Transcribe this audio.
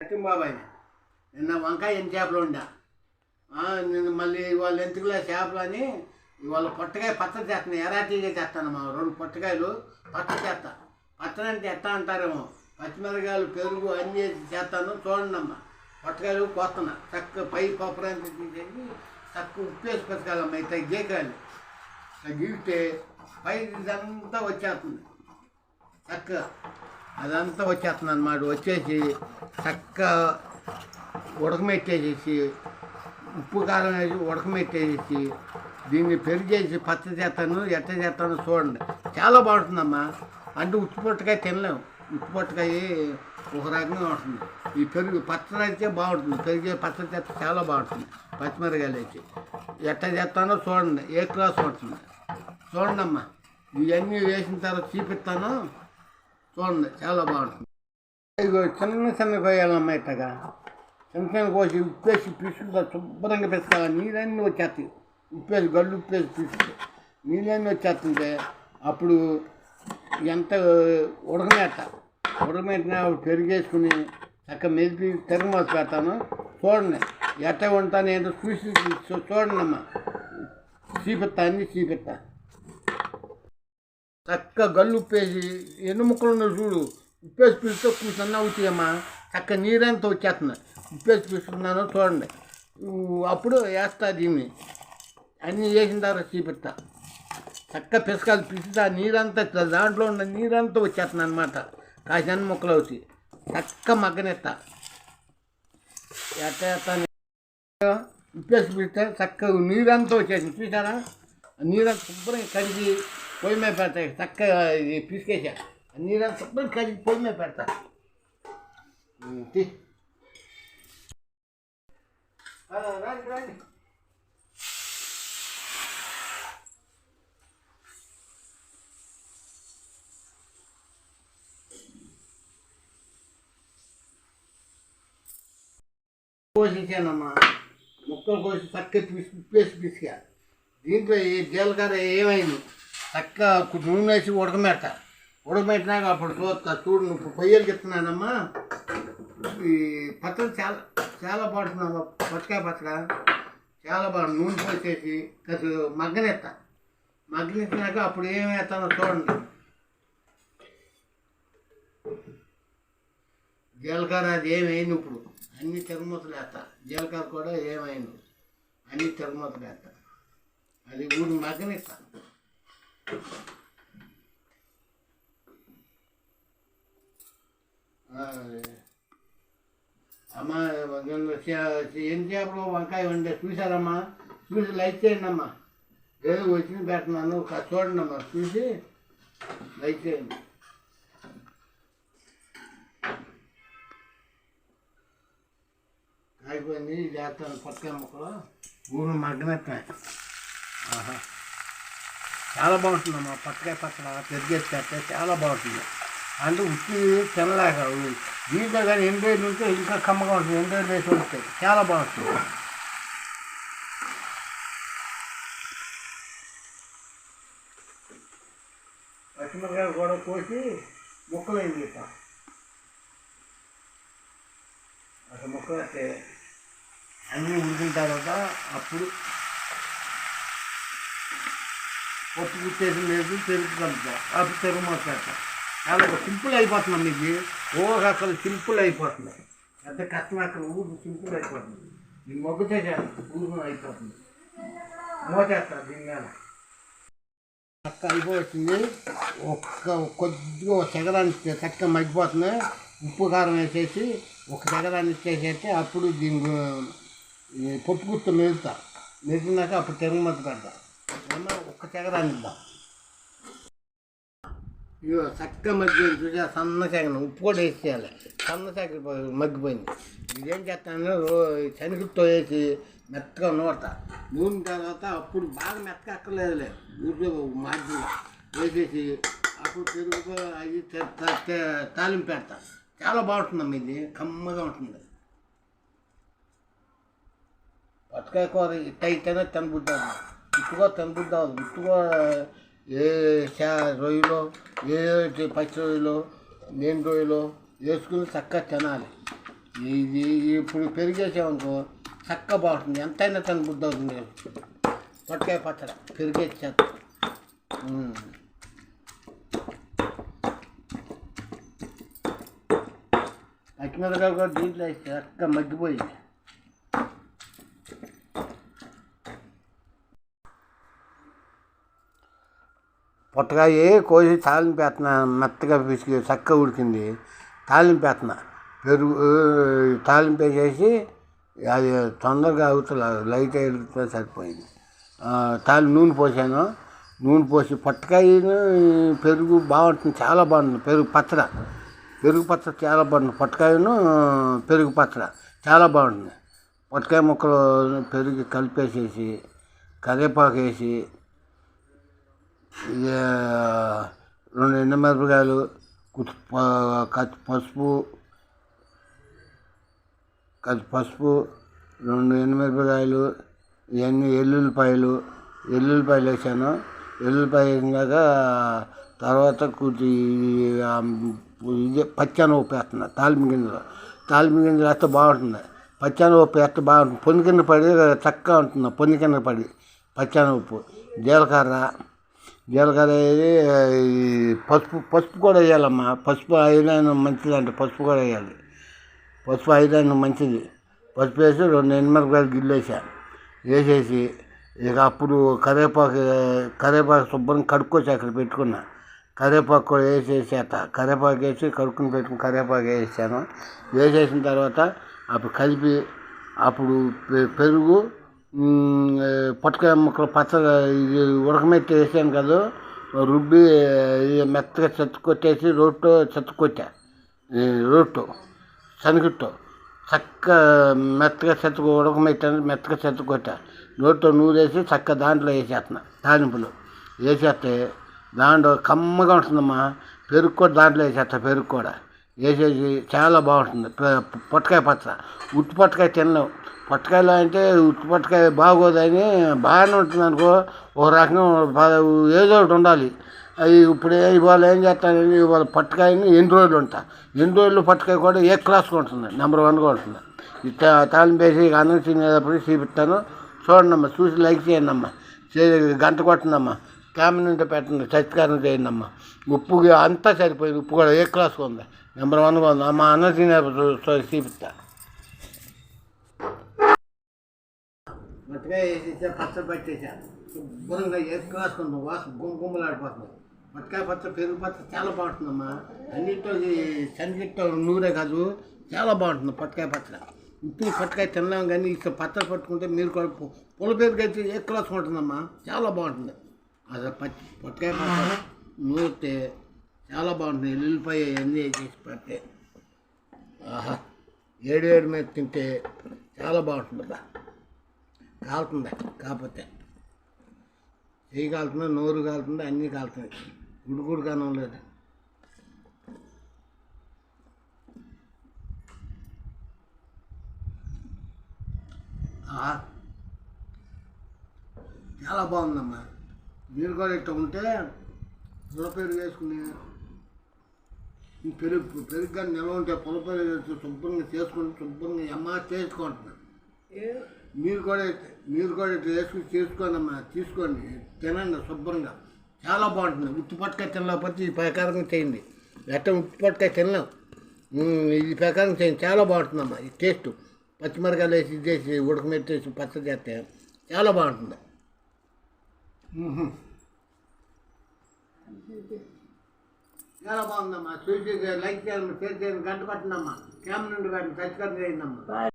సత్యం బాబాయ్ నిన్న వంకాయ ఎన్ని చేపలు ఉండా నిన్న నేను మళ్ళీ ఇవాళ ఎంతకులే చేపలు అని ఇవాళ పొట్టకాయ పచ్చడి చేస్తాను ఎరాటీగా చేస్తాను మా రెండు పొట్టకాయలు పచ్చడి చేస్తా. పచ్చడి అంటే ఎట్టా అంటారేమో పచ్చిమిరకాయలు పెరుగు అన్నీ చేస్తాను చూడండి అమ్మ. పొట్టకాయలు కోస్తున్నా. చక్క పై పప్పురాంతి తీసేసి చక్క ఉప్పు వేసి పెట్టుకోవాలమ్మ ఇట్లా గీకాయలు. ఇట్లా గీకితే పై ఇదంతా వచ్చేస్తుంది. చక్కగా అదంతా వచ్చేస్తుంది అనమాట వచ్చేసి చక్క ఉడకమెట్టేసేసి ఉప్పు కారం వేసి ఉడకమెట్టేసేసి దీన్ని పెరిగేసి పచ్చ చేస్తాను ఎట్ట చేస్తాను చూడండి. చాలా బాగుంటుందమ్మా. అంటే ఉప్పు పొట్టకాయ తినలేము. ఉప్పు పొట్టకాయ ఒక రకంగా ఉంటుంది. ఈ పెరుగు పచ్చడి అయితే బాగుంటుంది. పెరిగే పచ్చడి చేస్తే చాలా బాగుంటుంది. పచ్చిమిరకాయలు వేసి. ఎట్ట చేస్తానో చూడండి. ఏ క్లాస్ ఉంటుంది చూడండి అమ్మా ఇవన్నీ వేసిన తర్వాత చూపిస్తాను చూడండి చాలా బాగుంటుంది. చిన్న చిన్న కోయాలమ్మా ఇట్టగా. చిన్న చిన్న కోసి ఉప్పేసి పిసుకుతా శుభ్రంగా పెట్టుకోవాలి. నీళ్ళన్నీ వచ్చేస్తాయి. ఉప్పేసి గళ్ళు ఉప్పేసి పిసుకు నీళ్ళన్నీ వచ్చేస్తుంటే అప్పుడు ఎంత ఉడకమేట ఉడకమేటినా పెరిగేసుకుని చక్క మెదిపి తిరగమోస పెడతాను. చూడండి ఎట్ట ఉంటాను ఏంటో చూసి చూ- చూడండి అమ్మా చీపెత్తా అన్నీ చీపెత్తా. చక్క గల్లు ఉప్పేసి ఎన్ని ముక్కలు ఉన్నాయి చూడు. ఉప్పేసి పిలిస్తే కూర్చున్న అవుతాయమ్మా. చక్క నీరంతా వచ్చేస్తుంది ఉప్పేసి పిలుస్తున్నాను చూడండి. అప్పుడు వేస్తా దీన్ని. అన్నీ వేసిన తర్వాత చూపిస్తా చక్క పిసకాలు పిసితే ఆ నీరంతా దాంట్లో ఉన్న నీరంతా వచ్చేస్తుంది అనమాట కాసిన ముక్కలు అవుతాయి. చక్క మగ్గనెత్తా ఎట్ట ఎత్తా ఉప్పేసి పిలిస్తే చక్కగా నీరంతా వచ్చేసింది చూసారా నీరంతా శుభ్రంగా కడిగి పొయ్యి మీద పెడతాయి చక్కగా ఇది పిసికేసా నీరంతా శుభ్రంగా కడిగి పొయ్యి మీద పెడతా ఉమ్, తీ. రండి రండి కోసించానమ్మా ముక్కలు కోసి చక్క పిసి పిసి పిసికా దీంట్లో ఈ జీలకర్ర ఏమైంది చక్క నూనె వేసి ఉడకమెట్ట ఉడకమెట్టినాక అప్పుడు చూస్తా చూడు నువ్వు పొయ్యలు చెప్తున్నానమ్మా. ఈ పచ్చడి చాలా చాలా బాగుంటుందమ్మా పచ్చకాయ పచ్చగా చాలా బాగుంది నూనె పోసేసి కాస్త మగ్గనెత్తా మగ్గనెత్తినాక అప్పుడు ఏం వేస్తానో చూడండి. జీలకర్ర అది ఏమైంది ఇప్పుడు. అన్ని తిరుమతులు వేస్తా. జీలకర్ర కూడా ఏమైంది అన్ని తిరుమతులు వేస్తా. అది ఊరు మగ్గనిస్తాను అమ్మ ఏం చేపలు వంకాయ వండే చూసారమ్మా చూసి లైక్ చేయండి అమ్మా. ఏదో వచ్చింది పెట్టినాను ఒక చూడండి అమ్మా. చూసి లైక్ చేయండి. అయిపోయింది చేస్తాను పక్కన మొక్కలు ఊరు మగ్గనెత్తాయి ఆహా. చాలా బాగుంటుందమ్మా పచ్చకాయ పచ్చడ పెరిగేసి చేస్తే చాలా బాగుంటుంది. అంటే ఉత్తి తినలేక దీంట్లో కానీ ఎన్ని రోజులు ఉంటే ఇంకా కమ్మగా ఉంటుంది. ఎన్ని వేసి ఉంటాయి చాలా బాగుంటుంది. పచ్చిమిరకాయలు కూడా కోసి ముక్కలు అయింది అసలు ముక్కలు అయితే అన్నీ ఉడికిన తర్వాత అప్పుడు పొట్టు కుట్టేసి లేదు పెరుగు కలుపుతా. అప్పుడు పెరుగు మొత్తం చాలా సింపుల్ అయిపోతున్నాం మీకు. ఓహ అసలు సింపుల్ అయిపోతుంది. పెద్ద కష్టం అక్కడ ఊరు సింపుల్ అయిపోతుంది. నేను మొగ్గు చేసేది ఊరు అయిపోతుంది. మోచేస్తా దీని మీద. చక్క అయిపోతుంది. ఒక్క కొద్దిగా ఒక చక్క మగ్గిపోతుంది. ఉప్పు కారం వేసేసి ఒక సెగరాన్ని ఇచ్చేసేస్తే అప్పుడు దీని ఈ పొట్టు గుర్తు మెదుతా మెదినాక అప్పుడు తెరమతి పెడతా. ఒక్క సెగరాన్ని ఇద్దాం ఇగో చక్క మగ్గి చూసా సన్న చెగన ఉప్పు కూడా వేసేయాలి. సన్న చెగ మగ్గిపోయింది. ఇదేం చేస్తాను శనగతో వేసి మెత్తగా నూడతా నూనె తర్వాత అప్పుడు బాగా మెత్తగా అక్కర్లేదులే. ఊరిలో మాధ్యం వేసేసి అప్పుడు పెరుగుతో అవి తాలింపు పెడతా. చాలా బాగుంటుందమ్మ ఇది కమ్మగా ఉంటుంది. పచ్చకాయ కూర ఇట్ట అయితేనే తినబుద్ధారు అవుతుంది ఇట్టుగా తినబుద్ధి ఏ రొయ్యలో ఏ పచ్చి రొయ్యలో నేను రొయ్యలో వేసుకుని చక్కగా తినాలి. ఇది ఇప్పుడు పెరిగేసామనుకో చక్క బాగుంటుంది. ఎంతైనా తన బుద్ధి అవుతుంది. పొట్టకాయ పచ్చడి పెరిగేసేస్తా పచ్చిమిరకాయ కూడా దీంట్లో వేస్తే చక్క మగ్గిపోయింది. పొట్టకాయ కోసి తాలింపు వేస్తున్నా మెత్తగా పిసికి చక్క ఉడికింది. తాలింపు వేస్తున్నా పెరుగు తాలింపు వేసేసి అది తొందరగా అవుతుంది లైట్ ఎదుగుతో సరిపోయింది. తాలి నూనె పోసాను. నూనె పోసి పొట్టకాయను పెరుగు బాగుంటుంది చాలా బాగుంటుంది. పెరుగు పచ్చడ. పెరుగు పచ్చడి చాలా బాగుంటుంది. పొట్టకాయను పెరుగు పచ్చడ చాలా బాగుంటుంది. పొట్టకాయ ముక్కలు పెరుగు కలిపేసేసి కరివేపాకు వేసి రెండు ఎండుమిరపకాయలు కుట్ పసుపు కచ్చి పసుపు రెండు ఎండుమిరపకాయలు ఇవన్నీ ఎల్లుల్లిపాయలు ఎల్లుల్లిపాయలు వేసాను. ఎల్లుల్లిపాయ వేసినాక తర్వాత కొద్ది ఇదే పచ్చాన ఉప్పు వేస్తున్నా తాలిమి గింజలు. తాలిమి గింజలు వేస్తే బాగుంటుంది. పచ్చాన ఉప్పు వేస్తే బాగుంటుంది. పొంది కింద పడి చక్కగా ఉంటుంది. పొంది కింద పడి పచ్చాన ఉప్పు. జీలకర్ర జీలకర్ర వేసి ఈ పసుపు పసుపు కూడా వేయాలమ్మా. పసుపు ఐరన్ మంచిదంట పసుపు కూడా వేయాలి. పసుపు ఐరన్ మంచిది. పసుపు వేసి రెండు ఎనిమిరపకాయలు గిల్లేసా. వేసేసి ఇక అప్పుడు కరివేపాకు కరివేపాకు శుభ్రం కడుక్కోసి అక్కడ పెట్టుకున్నా. కరివేపాకు కూడా వేసేసేట కరేపాకు వేసి కడుక్కుని పెట్టుకుని కరివేపాకు వేసాను వేసేసిన తర్వాత అప్పుడు కలిపి అప్పుడు పె- పెరుగు పొట్టకాయ ముక్కలు పచ్చగా ఇది ఉడకమెట్టి వేసాను కదా రుబ్బి మెత్తగా చెత్త కొట్టేసి రోట్టు చెత్త కొట్టా. రోట్టు శనగట్టు చక్క మెత్తగా చెత్త ఉడకమైతే మెత్తగా చెత్త కొట్టా. రోట్లో నూరేసి చక్క దాంట్లో వేసేస్తున్నా తాలింపులు. వేసేస్తే దాంట్లో కమ్మగా ఉంటుందమ్మా పెరుగు కూడా దాంట్లో వేసేస్తా పెరుగు కూడా. వేసేసి చాలా బాగుంటుంది. పొట్టకాయ పచ్చ. ఉట్టి పొట్టకాయ తినలేం. పొట్టకాయలు అంటే ఉట్టి పొట్టకాయ బాగోదని బాగానే ఉంటుంది అనుకో ఒక రకంగా ఏదో ఒకటి ఉండాలి. అవి ఇప్పుడు ఇవాళ ఏం చేస్తానండి ఇవాళ పొట్టకాయని ఎన్ని రోజులు ఉంటా? ఎన్ని రోజులు పొట్టకాయ కూడా ఏ క్లాస్గా ఉంటుంది? నెంబర్ వన్గా ఉంటుంది. ఇట్లా తాళం వేసి తినేటప్పుడు చూపిస్తాను. చూడండి అమ్మా చూసి లైక్ చేయండి అమ్మా గంట కొట్టండి క్యామెరా నుండి పెట్టండి. సత్కారం చేయండి అమ్మ ఉప్పు అంతా సరిపోయింది. ఉప్పు కూడా ఏ క్లాస్గా ఉంది? నెంబర్ వన్గా ఉంది. అమ్మ అన్న తినే చూ- చూపిస్తా. మట్టిగా వేసేసా పచ్చ పట్టేసా. శుభ్రంగా వేసి కాసుకుంటాం వాసన గుమ్మ గుమ్మలాడిపోతుంది మట్టికాయ పచ్చ పెరుగు పచ్చ చాలా బాగుంటుందమ్మా. అన్నిటితో శనగిట్ట నూరే కాదు చాలా బాగుంటుంది పట్టకాయ పచ్చడి. ఇప్పుడు పట్టకాయ తినలేము కానీ ఇక్కడ పచ్చడి పట్టుకుంటే మీరు కూడా పు- పుల్ల పెరుగు అయితే ఏ క్లాస్ ఉంటుందమ్మా? చాలా బాగుంటుంది. అదే పచ్చి పట్టకాయ నూరితే చాలా బాగుంటుంది. ఎల్లుల్లిపాయ అన్నీ చేసి పెడితే. ఆహా. ఏడు ఏడు మీద తింటే చాలా బాగుంటుంది బా కాలుతుంది? కాకపోతే. చెయ్యి కాలుతుంది? నోరు కాలుతుంది? అన్నీ కాలుతున్నాయి. ఉడుకుడు కానం లేదు చాలా బాగుందమ్మా. మీరు కూడా ఇట్లా ఉంటే పుల్ల పెరుగు వేసుకుని ఈ పెరుగు పెరుగు కానీ నిల్వ ఉంటే పుల్ల పెరుగు వేసి శుభ్రంగా చేసుకుని శుభ్రంగా అమ్మ చేసుకుంటున్నాను మీరు కూడా మీరు కూడా ఇట్లా వేసుకుని చేసుకోండి అమ్మా తీసుకోండి తినండి శుభ్రంగా. చాలా బాగుంటుంది. ఉత్తి పట్టుకాయ తినలేకపోతే ఈ ప్రకారంగా చేయండి. ఎట్ట ఉత్తి పట్టుకాయ తినలేం. ఇది ప్రకారం చేయండి. చాలా బాగుంటుందమ్మా. ఈ టేస్ట్. పచ్చిమిరకాయలు వేసి ఇది చేసి ఉడకమెట్టేసి పచ్చడి చేస్తే చాలా బాగుంటుంది. చాలా బాగుందమ్మా. చూసి లైక్ చేయాలమ్మా షేర్ చేయండి గంట పట్టిందమ్మా. క్యామ్ నుండి కానీ టచ్ చేయండి అమ్మా.